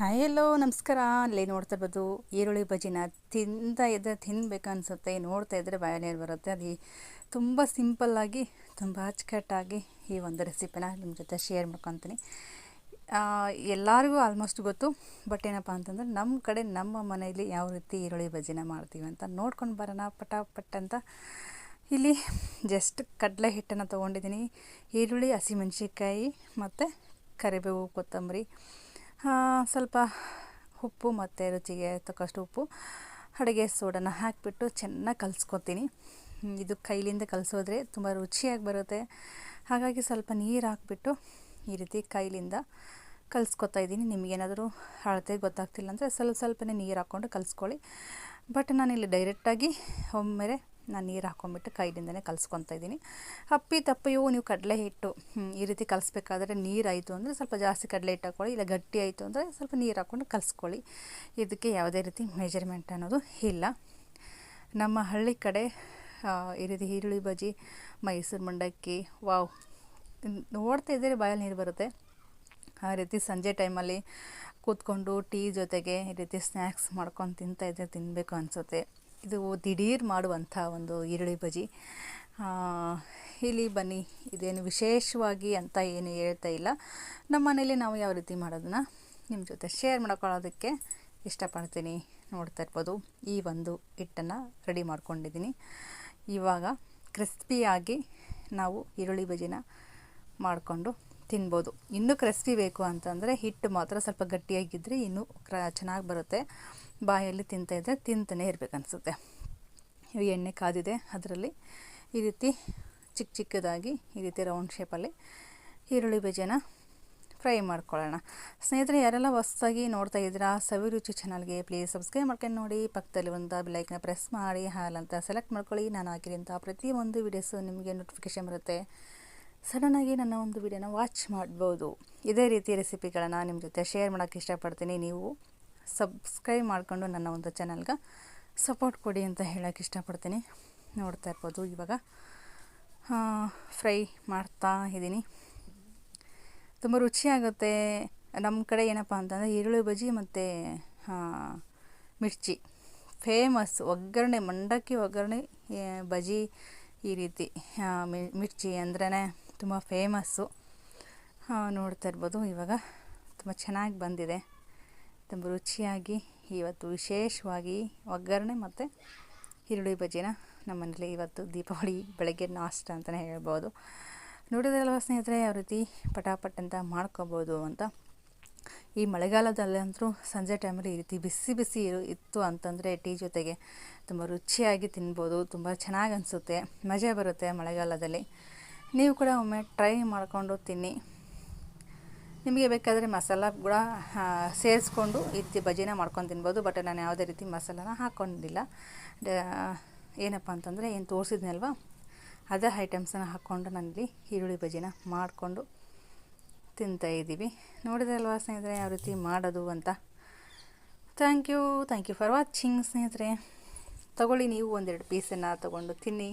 Hi ಎಲ್ಲೋ ನಮಸ್ಕಾರ. ಅಲ್ಲಿ ನೋಡ್ತಾ ಇರ್ಬೋದು ಈರುಳ್ಳಿ ಬಜ್ಜಿನ. ತಿಂದ ಇದ್ದರೆ ಅನಿಸುತ್ತೆ. ನೋಡ್ತಾ ಇದ್ದರೆ ನೀರು ಬರುತ್ತೆ. ಅದು ತುಂಬ ಸಿಂಪಲ್ಲಾಗಿ ತುಂಬ ಅಚ್ಚುಕಟ್ಟಾಗಿ ಈ ಒಂದು ರೆಸಿಪಿನ ನಿಮ್ಮ ಜೊತೆ ಶೇರ್ ಮಾಡ್ಕೊತೀನಿ. ಎಲ್ಲರಿಗೂ ಆಲ್ಮೋಸ್ಟ್ ಗೊತ್ತು ಬಟ್ ಏನಪ್ಪ ಅಂತಂದ್ರೆ ನಮ್ಮ ಕಡೆ ನಮ್ಮ ಮನೆಯಲ್ಲಿ ಯಾವ ರೀತಿ ಈರುಳ್ಳಿ ಬಜ್ಜಿನ ಮಾಡ್ತೀವಿ ಅಂತ ನೋಡ್ಕೊಂಡು ಬರೋಣ ಪಟಾಪಟ್ ಅಂತ. ಇಲ್ಲಿ ಜಸ್ಟ್ ಕಡಲೆ ಹಿಟ್ಟನ್ನು ತೊಗೊಂಡಿದ್ದೀನಿ. ಈರುಳ್ಳಿ ಹಸಿಮೆಣ್ಸಿನ್ಕಾಯಿ ಮತ್ತು ಕರಿಬೇವು, ಕೊತ್ತಂಬರಿ. ಸ್ವಲ್ಪ ಉಪ್ಪು ಮತ್ತು ರುಚಿಗೆ ತಕ್ಕಷ್ಟು ಉಪ್ಪು, ಅಡುಗೆ ಸೋಡನ್ನು ಹಾಕಿಬಿಟ್ಟು ಚೆನ್ನಾಗಿ ಕಲಿಸ್ಕೊತೀನಿ. ಇದು ಕೈಲಿಂದ ಕಲಿಸೋದ್ರೆ ತುಂಬ ರುಚಿಯಾಗಿ ಬರುತ್ತೆ. ಹಾಗಾಗಿ ಸ್ವಲ್ಪ ನೀರು ಹಾಕಿಬಿಟ್ಟು ಈ ರೀತಿ ಕೈಲಿಂದ ಕಲಿಸ್ಕೊತಾ ಇದ್ದೀನಿ. ನಿಮಗೇನಾದರೂ ಅಳತೆ ಗೊತ್ತಾಗ್ತಿಲ್ಲ ಅಂದರೆ ಸ್ವಲ್ಪ ಸ್ವಲ್ಪನೇ ನೀರು ಹಾಕ್ಕೊಂಡು ಕಲಿಸ್ಕೊಳ್ಳಿ. ಬಟ್ ನಾನಿಲ್ಲಿ ಡೈರೆಕ್ಟಾಗಿ ಒಮ್ಮೆರೆ ನಾನು ನೀರು ಹಾಕ್ಕೊಂಬಿಟ್ಟು ಕೈಲಿಂದನೇ ಕಲಿಸ್ಕೊತಾ ಇದ್ದೀನಿ. ಅಪ್ಪಿ ತಪ್ಪಿಯೋ ನೀವು ಕಡಲೆ ಹಿಟ್ಟು ಈ ರೀತಿ ಕಲಿಸ್ಬೇಕಾದ್ರೆ ನೀರಾಯಿತು ಅಂದರೆ ಸ್ವಲ್ಪ ಜಾಸ್ತಿ ಕಡಲೆ ಹಿಟ್ಟು ಹಾಕ್ಕೊಳ್ಳಿ ಇಲ್ಲ ಗಟ್ಟಿ ಆಯಿತು ಅಂದರೆ ಸ್ವಲ್ಪ ನೀರು ಹಾಕ್ಕೊಂಡು ಕಲಿಸ್ಕೊಳ್ಳಿ. ಇದಕ್ಕೆ ಯಾವುದೇ ರೀತಿ ಮೆಜರ್ಮೆಂಟ್ ಅನ್ನೋದು ಇಲ್ಲ. ನಮ್ಮ ಹಳ್ಳಿ ಕಡೆ ಈ ರೀತಿ ಈರುಳ್ಳಿ ಬಜ್ಜಿ, ಮೈಸೂರು ಮಂಡಕ್ಕಿ, ವಾವ್, ನೋಡ್ತಾ ಇದ್ದರೆ ಬಾಯಲ್ಲಿ ನೀರು ಬರುತ್ತೆ. ಆ ರೀತಿ ಸಂಜೆ ಟೈಮಲ್ಲಿ ಕೂತ್ಕೊಂಡು ಟೀ ಜೊತೆಗೆ ಈ ರೀತಿ ಸ್ನ್ಯಾಕ್ಸ್ ಮಾಡ್ಕೊಂಡು ತಿಂತಾಯಿದ್ರೆ ತಿನ್ನಬೇಕು ಅನಿಸುತ್ತೆ. ಇದು ದಿಢೀರ್ ಮಾಡುವಂಥ ಒಂದು ಈರುಳ್ಳಿ ಬಜ್ಜಿ. ಇಲ್ಲಿ ಬನ್ನಿ, ಇದೇನು ವಿಶೇಷವಾಗಿ ಅಂತ ಏನು ಹೇಳ್ತಾ ಇಲ್ಲ. ನಮ್ಮ ಮನೇಲಿ ನಾವು ಯಾವ ರೀತಿ ಮಾಡೋದನ್ನ ನಿಮ್ಮ ಜೊತೆ ಶೇರ್ ಮಾಡ್ಕೊಳ್ಳೋದಕ್ಕೆ ಇಷ್ಟಪಡ್ತೀನಿ. ನೋಡ್ತಾ ಇರ್ಬೋದು, ಈ ಒಂದು ಹಿಟ್ಟನ್ನು ರೆಡಿ ಮಾಡ್ಕೊಂಡಿದ್ದೀನಿ. ಇವಾಗ ಕ್ರಿಸ್ಪಿಯಾಗಿ ನಾವು ಈರುಳ್ಳಿ ಬಜ್ಜಿನ ಮಾಡಿಕೊಂಡು ತಿನ್ಬೋದು. ಇನ್ನೂ ಕ್ರಿಸ್ಪಿ ಬೇಕು ಅಂತಂದರೆ ಹಿಟ್ಟು ಮಾತ್ರ ಸ್ವಲ್ಪ ಗಟ್ಟಿಯಾಗಿದ್ದರೆ ಇನ್ನೂ ಕ್ರ, ಚೆನ್ನಾಗಿ ಬರುತ್ತೆ. ಬಾಯಲ್ಲಿ ತಿಂತಾಯಿದ್ರೆ ತಿಂತಾನೆ ಇರಬೇಕು ಅನಿಸುತ್ತೆ ಎಣ್ಣೆ ಕಾದಿದೆ ಅದರಲ್ಲಿ. ಈ ರೀತಿ ಚಿಕ್ಕ ಚಿಕ್ಕದಾಗಿ ಈ ರೀತಿ ರೌಂಡ್ ಶೇಪಲ್ಲಿ ಈರುಳ್ಳಿ ಬೀಜನ ಫ್ರೈ ಮಾಡ್ಕೊಳ್ಳೋಣ. ಸ್ನೇಹಿತರೆ, ಯಾರೆಲ್ಲ ಹೊಸ್ದಾಗಿ ನೋಡ್ತಾ ಇದ್ದೀರಾ ಸವಿ ರುಚಿ ಚಾನಲ್ಗೆ ಪ್ಲೀಸ್ ಸಬ್ಸ್ಕ್ರೈಬ್ ಮಾಡ್ಕೊಂಡು ನೋಡಿ. ಪಕ್ಕದಲ್ಲಿ ಒಂದು ಬೆಲೈಕ್ನ ಪ್ರೆಸ್ ಮಾಡಿ, ಹಾಲ್ ಅಂತ ಸೆಲೆಕ್ಟ್ ಮಾಡ್ಕೊಳ್ಳಿ. ನಾನು ಹಾಕಿರೋಂಥ ಪ್ರತಿಯೊಂದು ವೀಡಿಯೋಸು ನಿಮಗೆ ನೋಟಿಫಿಕೇಷನ್ ಬರುತ್ತೆ. ಸಡನ್ನಾಗಿ ನನ್ನ ಒಂದು ವಿಡಿಯೋನ ವಾಚ್ ಮಾಡ್ಬೋದು. ಇದೇ ರೀತಿ ರೆಸಿಪಿಗಳನ್ನು ನಿಮ್ಮ ಜೊತೆ ಶೇರ್ ಮಾಡೋಕ್ಕೆ ಇಷ್ಟಪಡ್ತೀನಿ. ನೀವು ಸಬ್ಸ್ಕ್ರೈಬ್ ಮಾಡಿಕೊಂಡು ನನ್ನ ಒಂದು ಚಾನಲ್ಗೆ ಸಪೋರ್ಟ್ ಕೊಡಿ ಅಂತ ಹೇಳೋಕ್ಕೆ ಇಷ್ಟಪಡ್ತೀನಿ. ನೋಡ್ತಾ ಇರ್ಬೋದು. ಇವಾಗ ಫ್ರೈ ಮಾಡ್ತಾ ಇದ್ದೀನಿ. ತುಂಬ ರುಚಿಯಾಗುತ್ತೆ. ನಮ್ಮ ಕಡೆ ಏನಪ್ಪ ಅಂತಂದರೆ ಈರುಳ್ಳಿ ಬಜ್ಜಿ ಮತ್ತು ಮಿರ್ಚಿ. ಫೇಮಸ್ ಒಗ್ಗರಣೆ, ಮಂಡಕ್ಕಿ ಒಗ್ಗರಣೆ ಬಜ್ಜಿ ಈ ರೀತಿ ಮಿರ್ಚಿ ಅಂದ್ರೇ ತುಂಬ ಫೇಮಸ್ಸು. ನೋಡ್ತಾ ಇರ್ಬೋದು. ಇವಾಗ ತುಂಬ ಚೆನ್ನಾಗಿ ಬಂದಿದೆ. ತುಂಬ ರುಚಿಯಾಗಿ, ಇವತ್ತು ವಿಶೇಷವಾಗಿ ಒಗ್ಗರಣೆ ಮತ್ತು ಈರುಳ್ಳಿ ಬಜ್ಜಿನ ನಮ್ಮ ಮನೇಲಿ ಇವತ್ತು ದೀಪಾವಳಿ ಬೆಳಗ್ಗೆ ನಾಷ್ಟ ಅಂತಲೇ ಹೇಳ್ಬೋದು. ನೋಡಿದ್ರಲ್ವ ಸ್ನೇಹಿತರೆ, ಯಾವ ರೀತಿ ಪಟಾಪಟ್ ಅಂತ ಮಾಡ್ಕೋಬೋದು ಅಂತ. ಈ ಮಳೆಗಾಲದಲ್ಲಂತೂ ಸಂಜೆ ಟೈಮಲ್ಲಿ ಈ ರೀತಿ ಬಿಸಿ ಬಿಸಿ ಇತ್ತು ಅಂತಂದರೆ ಟೀ ಜೊತೆಗೆ ತುಂಬ ರುಚಿಯಾಗಿ ತಿನ್ಬೋದು. ತುಂಬ ಚೆನ್ನಾಗಿ ಅನಿಸುತ್ತೆ. ಮಜಾ ಬರುತ್ತೆ ಮಳೆಗಾಲದಲ್ಲಿ. ನೀವು ಕೂಡ ಒಮ್ಮೆ ಟ್ರೈ ಮಾಡಿಕೊಂಡು ತಿನ್ನಿ. ನಿಮಗೆ ಬೇಕಾದರೆ ಮಸಾಲ ಕೂಡ ಸೇರಿಸ್ಕೊಂಡು ಈ ರೀತಿ ಬಜ್ಜಿನ ಮಾಡ್ಕೊಂಡು ತಿನ್ಬೋದು, ಬಟ್ ನಾನು ಯಾವುದೇ ರೀತಿ ಮಸಾಲಾನ ಹಾಕ್ಕೊಂಡಿಲ್ಲ ಏನಪ್ಪ ಅಂತಂದರೆ ಏನು ತೋರಿಸಿದ್ನಲ್ವ? ಅದೇ ಐಟಮ್ಸನ್ನು ಹಾಕ್ಕೊಂಡು ನಾನಿಲ್ಲಿ ಈರುಳ್ಳಿ ಬಜ್ಜಿನ ಮಾಡಿಕೊಂಡು ತಿಂತಾಯಿದ್ದೀವಿ ನೋಡಿದ್ರಲ್ವ ಸ್ನೇಹಿತರೆ, ಯಾವ ರೀತಿ ಮಾಡೋದು ಅಂತ? Thank you thank you for watching ಸ್ನೇಹಿತರೆ. ತಗೊಳ್ಳಿ ನೀವು ಒಂದೆರಡು ಪೀಸನ್ನು ತಗೊಂಡು ತಿನ್ನಿ.